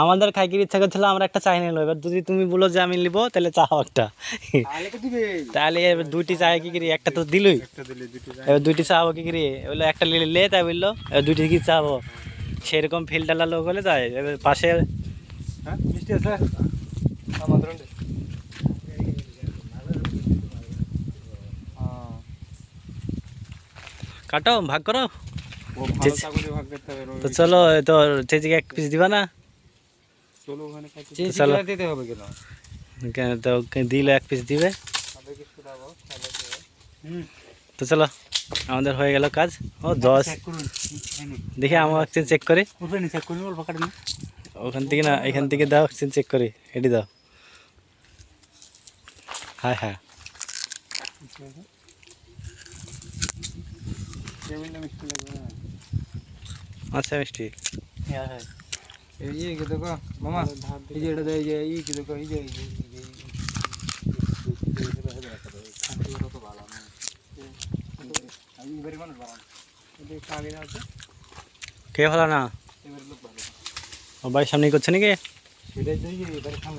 আমাদের খাইকির ইচ্ছা করছিল আমরা একটা চাই নিলো এবার যদি তুমি বলো যে আমি নিবো, তাহলে চাও একটা। তাহলে এবার দুইটি চাই কি করি একটা তো দিলই। এবার দুইটি চাবো কি করি বলল, একটা লে তাই বলল, এবার দুইটি কি চাবো সেরকম ফিল্টার লোক হলে তাই এবার পাশে কাটো, ভাগ করো। তো চলো এ তো চেচিকে এক পিস দিবা না? চলো ওখানে তো চলো। দিতে হবে কেন? কেন তো দিল এক পিস দিবে? তো চলো আমাদের হয়ে গেল কাজ। ও দশ। দেখি আমার চেক করে। চেক করুন ওখান থেকে না এখান থেকে দাও চেক করি। এটি দাও। হ্যাঁ হ্যাঁ। লাগবে না? আচ্ছা মিষ্টি এই যে কি দেখো মামা এই যে এটা দেয় যে এই কি দেখো এই যে এই যে এই যে, এই যে খান্তিগুলো তো ভালো না কে ভালো বাড়ির সামনেই করছে নাকি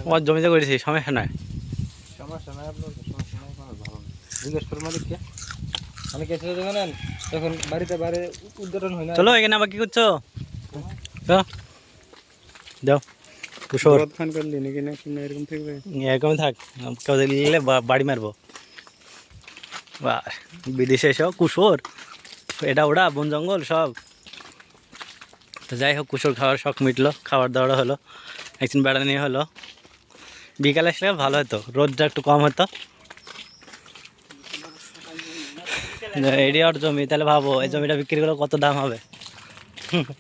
ও জমিতে করেছি সমস্যা নাই সমস্যা নাই আপনার সমস্যা নাই জিজ্ঞেস করে মালিককে আমি কেসে জানেন? তখন বাড়িতে বাইরে উদ্ঘাটন হয় না। চলো এখানে আবার কি করছ? যাও কুশোর খান করলি নাকি না কিনা এরকম থাকবে? এরকম থাক কেউ দেখলে বাড়ি মারবো। বা বিদেশে এসেও কুশোর। এটা ওটা বন জঙ্গল সব। তো যাই হোক কুশোর খাওয়ার শখ মিটলো খাবার দাওয়ার হলো একদিন বেড়ানি হলো। বিকালে আসলে ভালো হতো রোদটা একটু কম হতো। এডি আর জমি তাহলে ভাবো এই জমিটা বিক্রি করলে কত দাম হবে?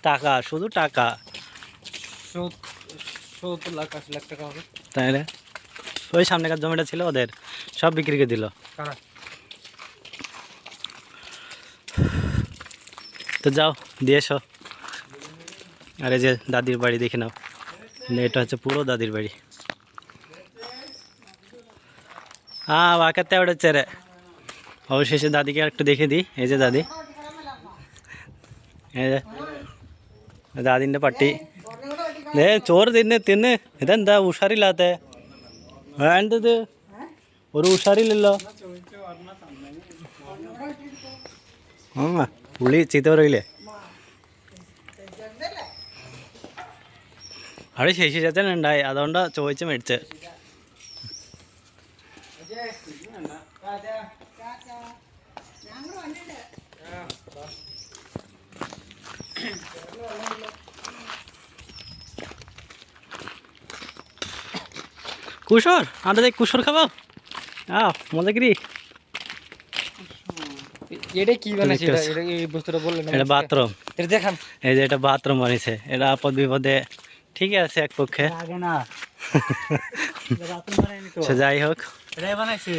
টাকা শুধু টাকা। সত্তর লাখ আশি লাখ টাকা হবে। তাহলে? ওই সামনেকার জমিটা ছিল ওদের সব বিক্রি করে দিল। তো যাও দিয়ে এসো। আর এই যে দাদির বাড়ি দেখে নাও। এটা হচ্ছে পুরো দাদির বাড়ি। হ্যাঁ বাঁকাতে উঠেছে রে। অবশেষে দাদিকে একটু দেখে দিই। এই যে দাদি। ദാദിന്റെ പട്ടി। ഏ ചോറ് തിന്ന് തിന്ന്। ഇതെന്താ ഉഷാറില്ലാത്ത? വേണ്ടത്? ഒരു ഉഷാറില്ലല്ലോ? ആ പുള്ളി ചീത്ത പറയില്ലേ? അവിടെ ശശി ചേച്ചൻ ഉണ്ടായി. അതുകൊണ്ടാണ് ചോദിച്ച് മേടിച്ചത്. কুসর আমরা যাই কুসর খাব? আহ মজা করি। এটা কি বানাইছে এটা? এই বস্তুটা বললেন এটা বাথরুম। এটা দেখান। এই যে এটা বাথরুম বানিয়েছে। এটা আপদ বিপদে। ঠিক আছে এক পক্ষে। না। সে যাই হোক।